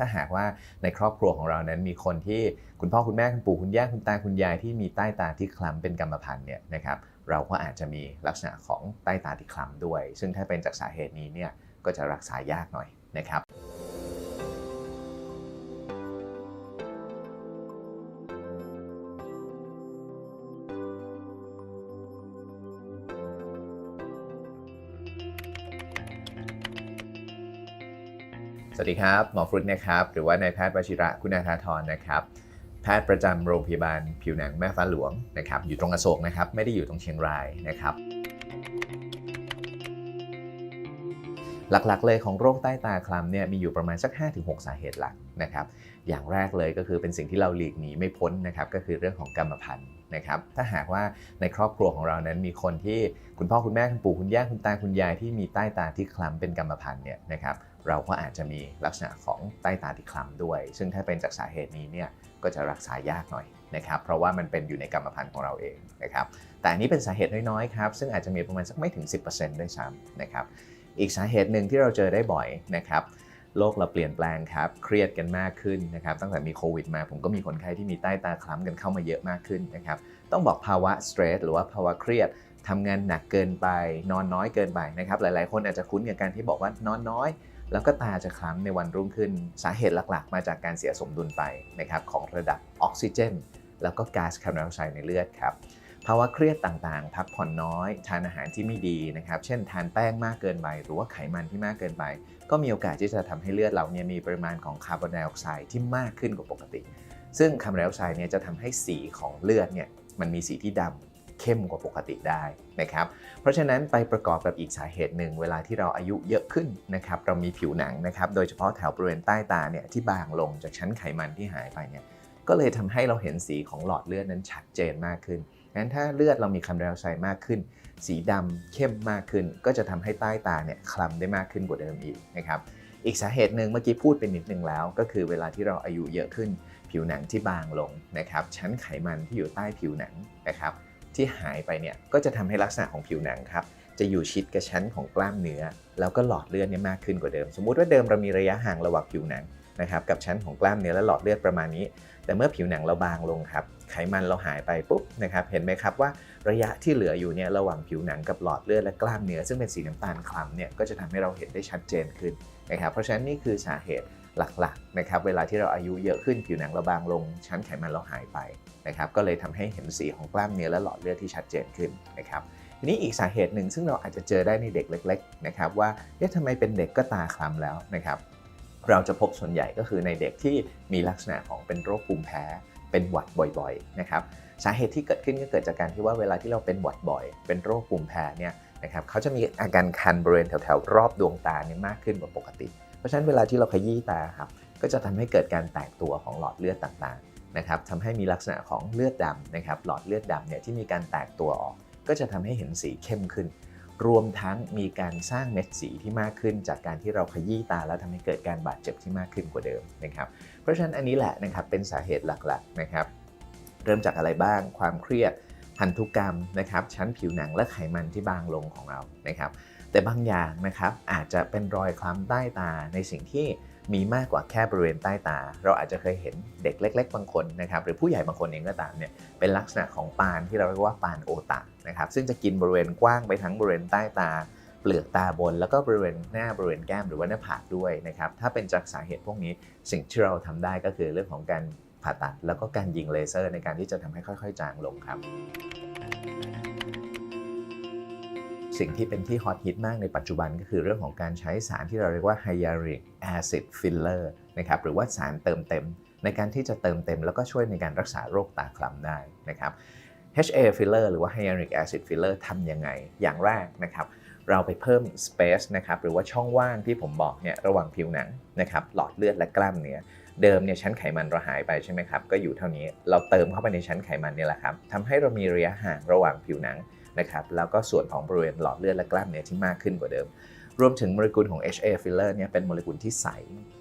ถ้าหากว่าในครอบครัวของเรานั้นมีคนที่คุณพ่อคุณแม่คุณปู่คุณย่าคุณตาคุณยายที่มีใต้ตาที่คล้ำเป็นกรรมพันธุ์เนี่ยนะครับเราก็อาจจะมีลักษณะของใต้ตาที่คล้ำด้วย ซึ่งถ้าเป็นจากสาเหตุนี้เนี่ยก็จะรักษายากหน่อยนะครับ วัสดีครับ หมอฟรุตนะครับ หรือว่านายแพทย์วชิระคุณาธาธรนะครับ แพทย์ประจำโรงพยาบาลผิวหนังแม่ฟ้าหลวงนะครับ อยู่ตรงอโศกนะครับ ไม่ได้อยู่ตรงเชียงรายนะครับ หลักๆเลยของโรคใต้ตาคล้ำเนี่ยมีอยู่ประมาณสัก 5-6 สาเหตุหลักนะครับ อย่างแรกเลยก็คือเป็นสิ่งที่เราหลีกหนีไม่พ้นนะครับ ก็คือเรื่องของกรรมพันธุ์นะครับ ถ้าหากว่าในครอบครัวของเรานั้นมีคนที่คุณพ่อคุณแม่คุณปู่คุณย่าคุณตาคุณยายที่มีใต้ตาที่คล้ำเป็นกรรมพันธุ์เนี่ยนะครับ เราก็อาจจะมีลักษณะของใต้ตาที่คล้ำด้วย ซึ่งถ้าเป็นจากสาเหตุนี้เนี่ยก็จะรักษายากหน่อยนะครับ เพราะว่ามันเป็นอยู่ในกรรมพันธุ์ของเราเองนะครับ แต่อันนี้เป็นสาเหตุน้อยๆครับ ซึ่งอาจจะมีประมาณสักไม่ถึง 10%ด้วยซ้ำนะครับ อีกสาเหตุหนึ่งที่เราเจอได้บ่อยนะครับโลกเราเปลี่ยนแปลงครับ เครียดกันมากขึ้นนะครับ ตั้งแต่มีโควิดมาผมก็มีคนไข้ที่มีใต้ตาคล้ำกันเข้ามาเยอะมากขึ้นนะครับ ต้องบอกภาวะสเตรสหรือว่าภาวะเครียด ทำงานหนักเกินไป นอนน้อยเกินไปนะครับ หลาย ๆ คนอาจจะคุ้นกับการที่บอกว่านอนน้อย แล้วก็ตาจะคล้ำในวันรุ่งขึ้น สาเหตุหลัก ๆ มาจากการเสียสมดุลไปนะครับของระดับออกซิเจน แล้วก็ก๊าซคาร์บอนไดออกไซด์ในเลือดครับภาวะเครียดต่างๆ พักผ่อนน้อย ทานอาหารที่ไม่ดีนะครับ เช่น ทานแป้งมากเกินไป หรือว่าไขมันที่มากเกินไป ก็มีโอกาสที่จะทำให้เลือดเราเนี่ยมีปริมาณของคาร์บอนไดออกไซด์ที่มากขึ้นกว่าปกติ ซึ่งคาร์บอนไดออกไซด์เนี่ยจะทำให้สีของเลือดเนี่ยมันมีสีที่ดำ เข้มกว่าปกติได้นะครับ เพราะฉะนั้นไปประกอบกับอีกสาเหตุหนึ่งเวลาที่เราอายุเยอะขึ้นนะครับเรามีผิวหนังนะครับโดยเฉพาะแถวบริเวณใต้ตาเนี่ยที่บางลงจากชั้นไขมันที่หายไปเนี่ยก็เลยทำให้เราเห็นสีของหลอดเลือดนั้นชัดเจนมากขึ้นงั้นถ้าเลือดเรามีคาร์บอนไดออกไซด์มากขึ้น สีดำเข้มมากขึ้น ก็จะทำให้ใต้ตาเนี่ยคล้ำได้มากขึ้นกว่าเดิมอีกนะครับอีกสาเหตุหนึ่งเมื่อกี้พูดไปนิดนึงแล้ว ก็คือเวลาที่เราอายุเยอะขึ้น ผิวหนังที่บางลงนะครับชั้นไขมันที่อยู่ใต้ผิวหนังนะครับ ที่หายไปเนี่ยก็จะทำให้ลักษณะของผิวหนังครับจะอยู่ชิดกับชั้นของกล้ามเนื้อ แล้วก็หลอดเลือดเนี่ยมากขึ้นกว่าเดิม สมมุติว่าเดิมเรามีระยะห่างระหว่างผิวหนังนะครับกับชั้นของกล้ามเนื้อและหลอดเลือดประมาณนี้ แต่เมื่อผิวหนังเราบางลงครับไขมันเราหายไปปุ๊บนะครับเห็นไหมครับว่าระยะที่เหลืออยู่เนี่ยระหว่างผิวหนังกับหลอดเลือดและกล้ามเนื้อซึ่งเป็นสีน้ำตาลคล้ำเนี่ยก็จะทำให้เราเห็นได้ชัดเจนขึ้นนะครับเพราะฉะนั้นนี่คือสาเหตุ หลักๆนะครับเวลาที่เราอายุเยอะขึ้นผิวหนังเราบางลง ชั้นไขมันเราหายไปนะครับก็เลยทำให้เห็นสีของกล้ามเนื้อและหลอดเลือดที่ชัดเจนขึ้นนะครับทีนี้อีกสาเหตุหนึ่งซึ่งเราอาจจะเจอได้ในเด็กเล็กๆนะครับว่าเอ๊ะทำไมเป็นเด็กก็ตาคล้ำแล้วนะครับเราจะพบส่วนใหญ่ก็คือในเด็กที่มีลักษณะของเป็นโรคภูมิแพ้ เป็นหวัดบ่อยๆนะครับสาเหตุที่เกิดขึ้นก็เกิดจากการที่ว่าเวลาที่เราเป็นหวัดบ่อย เป็นโรคภูมิแพ้เนี่ยนะครับเขาจะมีอาการคันบริเวณแถวๆรอบดวงตาเนี่ยมากขึ้นกว่าปกติ เพราะฉะนั้นเวลาที่เราขยี้ตาครับก็จะทำให้เกิดการแตกตัวของหลอดเลือดต่างๆนะครับทำให้มีลักษณะของเลือดดำนะครับหลอดเลือดดำเนี่ยที่มีการแตกตัวออก ก็จะทำให้เห็นสีเข้มขึ้น รวมทั้งมีการสร้างเม็ดสีที่มากขึ้น จากการที่เราขยี้ตาแล้วทำให้เกิดการบาดเจ็บที่มากขึ้นกว่าเดิมนะครับเพราะฉะนั้นอันนี้แหละนะครับเป็นสาเหตุหลักๆนะครับเริ่มจากอะไรบ้างความเครียดพันธุกรรมนะครับชั้นผิวหนังและไขมันที่บางลงของเรานะครับ แต่บางอย่างนะครับอาจจะเป็นรอยคล้ำใต้ตาในสิ่งที่มีมากกว่าแค่บริเวณใต้ตา เราอาจจะเคยเห็นเด็กเล็ก ๆ บางคนนะครับหรือผู้ใหญ่บางคนเองก็ตามเนี่ยเป็นลักษณะของปานที่เราเรียกว่าปานโอตะนะครับซึ่งจะกินบริเวณกว้างไปทั้งบริเวณใต้ตา เปลือกตาบน แล้วก็บริเวณหน้าบริเวณแก้มหรือว่าหน้าผากด้วยนะครับถ้าเป็นจากสาเหตุพวกนี้สิ่งที่เราทำได้ก็คือเรื่องของการผ่าตัด แล้วก็การยิงเลเซอร์ในการที่จะทำให้ค่อย ๆ จางลงครับ สิ่งที่เป็นที่ฮอตฮิตมากในปัจจุบันก็คือเรื่องของการใช้สารที่เราเรียกว่า hyaluronic acid filler นะครับหรือว่าสารเติมเต็ม ในการที่จะเติมเต็ม แล้วก็ช่วยในการรักษาโรคตาคล้ำได้นะครับ HA filler หรือว่า hyaluronic acid filler ทำยังไง อย่างแรกนะครับ เราไปเพิ่ม space นะครับหรือว่าช่องว่างที่ผมบอกเนี่ยระหว่างผิวหนังนะครับหลอดเลือดและกล้ามเนื้อเดิมเนี่ยชั้นไขมันเราหายไปใช่ไหมครับก็อยู่เท่านี้เราเติมเข้าไปในชั้นไขมันนี่แหละครับทำให้เรามีระยะห่างระหว่างผิวหนัง นะครับแล้วก็ส่วนของบริเวณหลอดเลือดและกล้ามเนื้อที่มากขึ้นกว่าเดิม รวมถึงโมเลกุลของ HA filler เนี่ยเป็นโมเลกุลที่ใส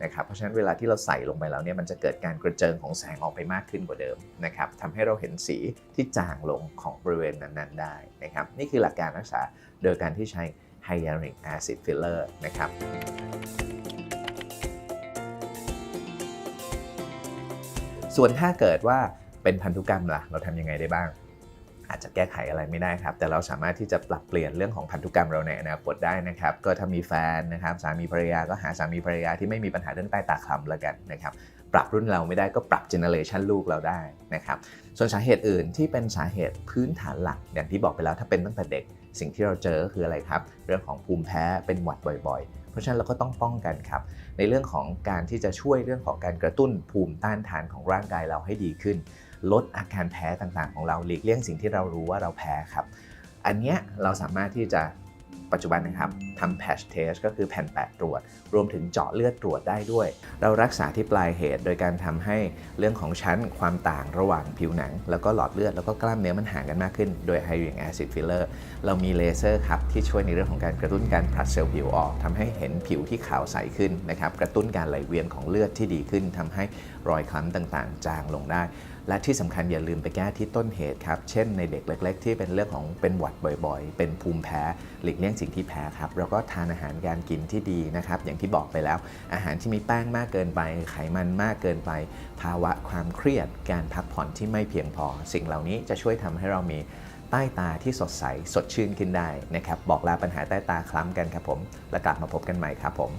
นะครับเพราะฉะนั้นเวลาที่เราใส่ลงไปแล้วเนี่ยมันจะเกิดการกระเจิงของแสงออกไปมากขึ้นกว่าเดิมนะครับทำให้เราเห็นสีที่จางลงของบริเวณนั้นๆได้นะครับนี่คือหลักการรักษาโดยการที่ใช้ hyaluronic acid filler นะครับส่วนถ้าเกิดว่าเป็นพันธุกรรมล่ะ เราทำยังไงได้บ้าง อาจจะแก้ไขอะไรไม่ได้ครับ แต่เราสามารถที่จะปรับเปลี่ยนเรื่องของพันธุกรรมเราในอนาคตได้นะครับ ก็ถ้ามีแฟนนะครับสามีภรรยาก็หาสามีภรรยาที่ไม่มีปัญหาเรื่องใต้ตาคล้ำแล้วกันนะครับ ปรับรุ่นเราไม่ได้ก็ปรับเจเนอเรชันลูกเราได้นะครับ ส่วนสาเหตุอื่นที่เป็นสาเหตุพื้นฐานหลัก อย่างที่บอกไปแล้วถ้าเป็นตั้งแต่เด็ก สิ่งที่เราเจอก็คืออะไรครับ เรื่องของภูมิแพ้เป็นหวัดบ่อย ๆ เพราะฉะนั้นเราก็ต้องป้องกันครับ ในเรื่องของการที่จะช่วยเรื่องของการกระตุ้นภูมิต้านทานของร่างกายเราให้ดีขึ้น ลดอาการแพ้ต่างๆ ของเราหลีกเลี่ยงสิ่งที่เรารู้ว่าเราแพ้ครับ อันเนี้ยเราสามารถที่จะปัจจุบันนะครับทำ patch test ก็คือแผ่นแปะตรวจ รวมถึงเจาะเลือดตรวจได้ด้วย เรารักษาที่ปลายเหตุ โดยการทำให้เรื่องของชั้นความต่างระหว่างผิวหนัง แล้วก็หลอดเลือด แล้วก็กล้ามเนื้อมันห่างกันมากขึ้น โดย hyaluronic acid filler เรามีเลเซอร์ครับที่ช่วยในเรื่องของการกระตุ้นการผลัดเซลล์ผิวออกทำให้เห็นผิวที่ขาวใสขึ้นนะครับ กระตุ้นการไหลเวียนของเลือดที่ดีขึ้นทำให้รอยคล้ำต่างๆ จางลงได้และที่สำคัญอย่าลืมไปแก้ที่ต้นเหตุครับ เช่นในเด็กเล็ก ๆ ที่เป็นเรื่องของเป็นหวัดบ่อยๆ เป็นภูมิแพ้หลีกเลี่ยงสิ่งที่แพ้ครับแล้วก็ทานอาหารการกินที่ดีนะครับ อย่างที่บอกไปแล้ว อาหารที่มีแป้งมากเกินไป ไขมันมากเกินไป ภาวะความเครียด การพักผ่อนที่ไม่เพียงพอ สิ่งเหล่านี้จะช่วยทำให้เรามีใต้ตาที่สดใสสดชื่นขึ้นได้นะครับ บอกลาปัญหาใต้ตาคล้ำกันครับผม แล้วกลับมาพบกันใหม่ครับผม